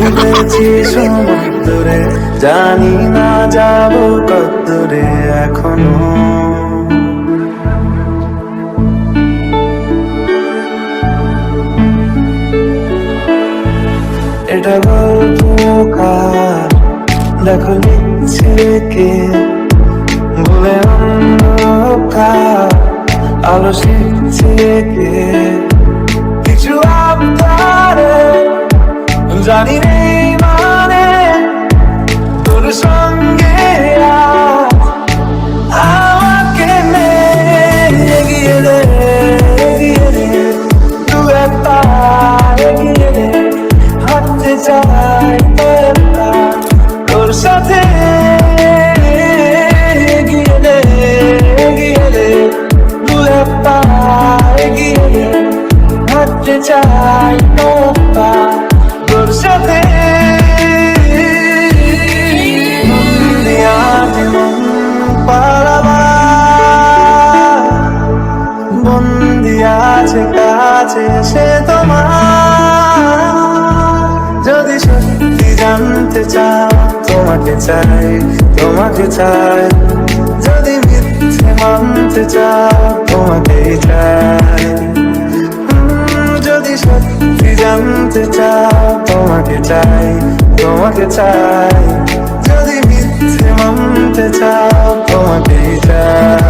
চলেছি সমুদ্রে, জানি না যাব কদ্দূরে এখনও। এটা গল্প কার? দেখো লিখছে কে? বলে অন্ধকার আলো শিখছে কে? জানি নেই মানে তোর সঙ্গে আমাকে এগিয়ে দে এগিয়ে দে। দু একটা এগিয়ে দে, হাঁটতে চাই তোর সাথে আছে কাছে সে তোমার। যদি সত্যি জানতে চাও, তোমাকে চাই তোমাকে চাই। যদি মিথ্যে মানতে চাও, তোমাকেই চাই। যদি সত্যি জানতে চাও, তোমাকে চাই তোমাকে চাই। যদি মিথ্যে মানতে চাও, তোমাকেই চাই।